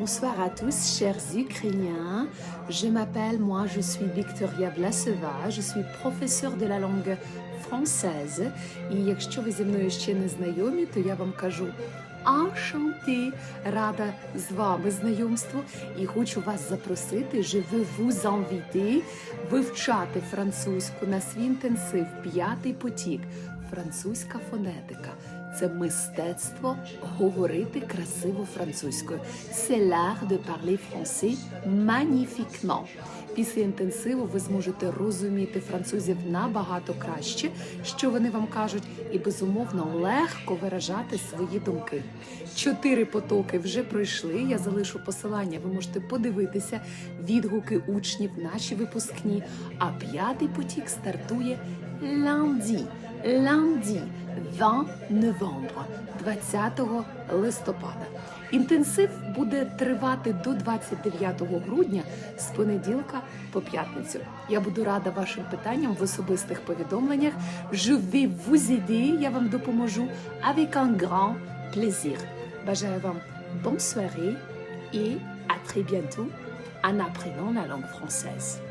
Bonsoir à tous, chers Ukrainiens. Je m'appelle, moi, je suis Victoria Vlasova, je suis professeur de la langue française. І якщо ви зі мною ще не знайомі, то я вам кажу Enchanté, рада з вами знайомству і хочу вас запросити, je veux vous inviter, вивчати французьку на свій інтенсив, п'ятий потік, французька фонетика. Це мистецтво говорити красиво французькою. C'est l'art de parler français magnifiquement. Після інтенсиву ви зможете розуміти французів набагато краще, що вони вам кажуть, і безумовно легко виражати свої думки. Чотири потоки вже пройшли. Я залишу посилання. Ви можете подивитися відгуки учнів, наші випускні. А п'ятий потік стартує lundi. Lundi, 20 новембра, 20 листопада. Інтенсив буде тривати до 29 грудня з понеділка по п'ятницю. Я буду рада вашим питанням в особистих повідомленнях. Je vais vous я вам допоможу avec un grand plaisir. Бажаю вам bonne soirée et à très bientôt en apprenant la langue française.